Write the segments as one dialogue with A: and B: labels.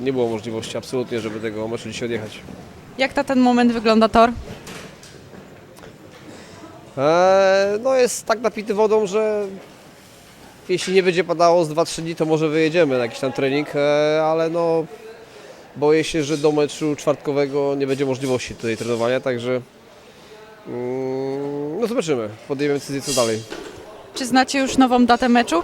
A: Nie było możliwości absolutnie, żeby tego meczu dzisiaj odjechać.
B: Jak na ten moment wygląda tor?
A: Eee, no jest tak napity wodą, że jeśli nie będzie padało z 2-3 dni, to może wyjedziemy na jakiś tam trening, e, ale no boję się, że do meczu czwartkowego nie będzie możliwości tutaj trenowania, także mm, no zobaczymy, podejmiemy decyzję co dalej.
B: Czy znacie już nową datę meczu?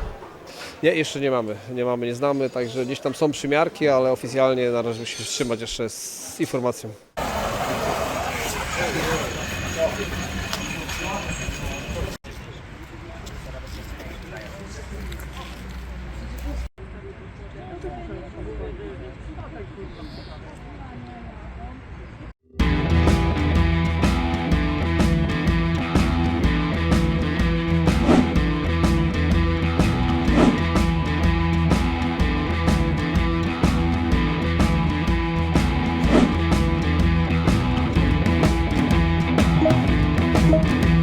A: Nie, jeszcze nie mamy, nie mamy, nie znamy, także gdzieś tam są przymiarki, ale oficjalnie na razie musimy wstrzymać jeszcze z informacją. thank you